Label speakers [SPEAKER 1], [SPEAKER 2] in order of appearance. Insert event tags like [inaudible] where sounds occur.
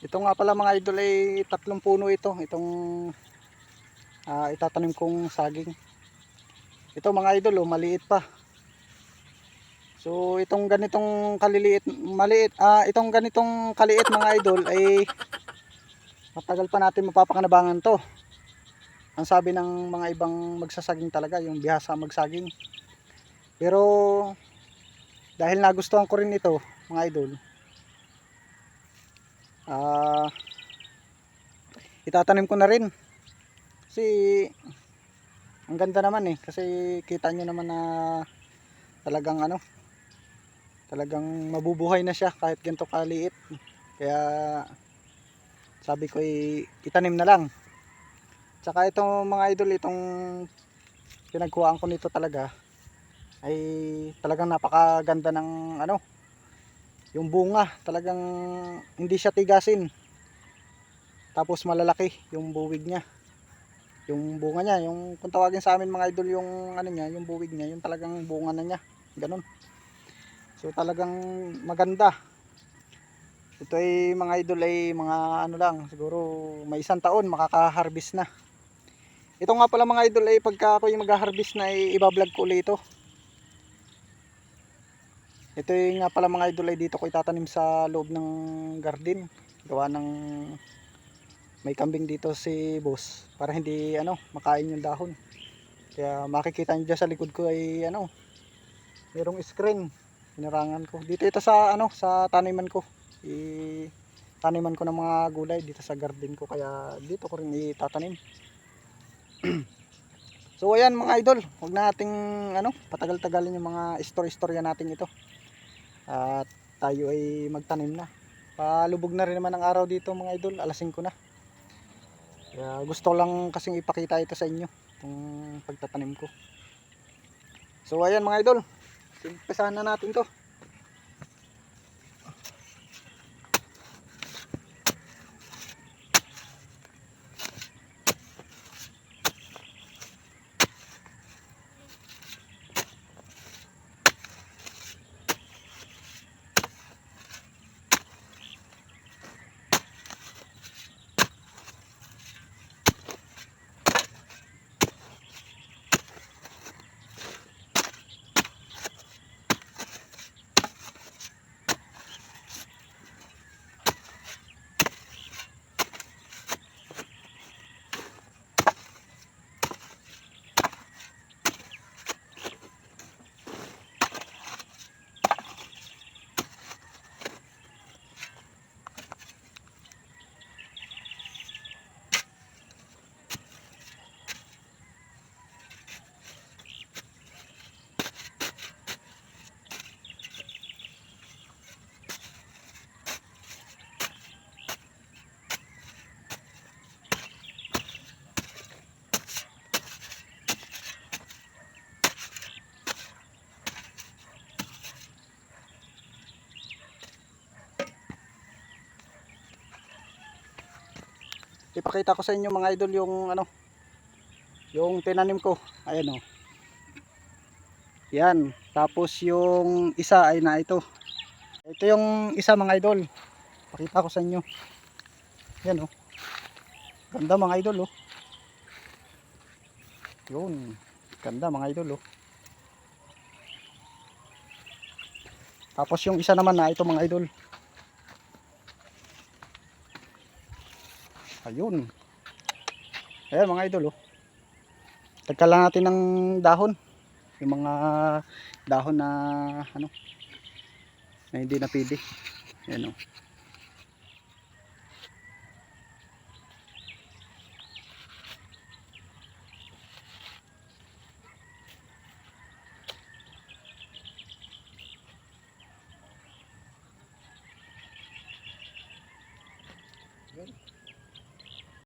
[SPEAKER 1] Ito nga pala mga idol ay tatlong puno ito. Itong ah, itatanim kong saging. Ito mga idol oh, maliit pa. So itong ganitong kaliliit, maliit, ah, itong ganitong kaliit mga idol ay matagal pa natin mapapakanabangan to. Ang sabi ng mga ibang magsasaging talaga, yung bihasa magsaging. Pero dahil nagustuhan ko rin ito, mga idol, ah itatanim ko na rin. Kasi ang ganda naman eh, kasi kita nyo naman na talagang ano, talagang mabubuhay na siya kahit ganito kaliit. Kaya sabi ko eh, itanim na lang. Tsaka itong mga idol, itong pinagkuhaan ko nito talaga ay talagang napakaganda ng ano yung bunga talagang hindi siya tigasin. Tapos malalaki yung buwig niya. Yung bunga niya yung kung tawagin sa amin mga idol yung ano niya yung buwig niya yung talagang bunga na niya. Ganun. So talagang maganda. Ito ay mga idol ay mga ano lang siguro may isang taon makaka-harvest na. Ito nga pala mga idol ay pagka ako yung mag-harvest na ay ibablog ko ulit ito ito yung nga pala mga idol ay dito ko itatanim sa loob ng garden. Gawa ng may kambing dito si boss para hindi ano makain yung dahon. Kaya makikita niyo dyan sa likod ko ay ano merong screen hinarangan ko. Dito ito sa ano sa taniman ko. I taniman ko ng mga gulay dito sa garden ko kaya dito ko rin itatanim. [clears throat] so ayan mga idol, huwag nating ano patagal-tagalin yung mga story-storya natin ito at tayo ay magtanim na. Palubog na rin naman ang araw dito mga idol. Alas 5 na. Kaya gusto lang kasing ipakita ito sa inyo itong pagtatanim ko. So ayan mga idol. Simpesahan na natin to ipakita ko sa inyo mga idol yung ano yung tinanim ko. Ayan o yan. Tapos yung isa ay na ito. Ito yung isa mga idol. Pakita ko sa inyo. Yan o ganda mga idol o yun. Ganda mga idol o tapos yung isa naman na ito mga idol Ayun. Ayan mga idol oh. Tagka lang natin ng dahon. Yung mga dahon na ano na hindi napili. Ayan oh. Yun.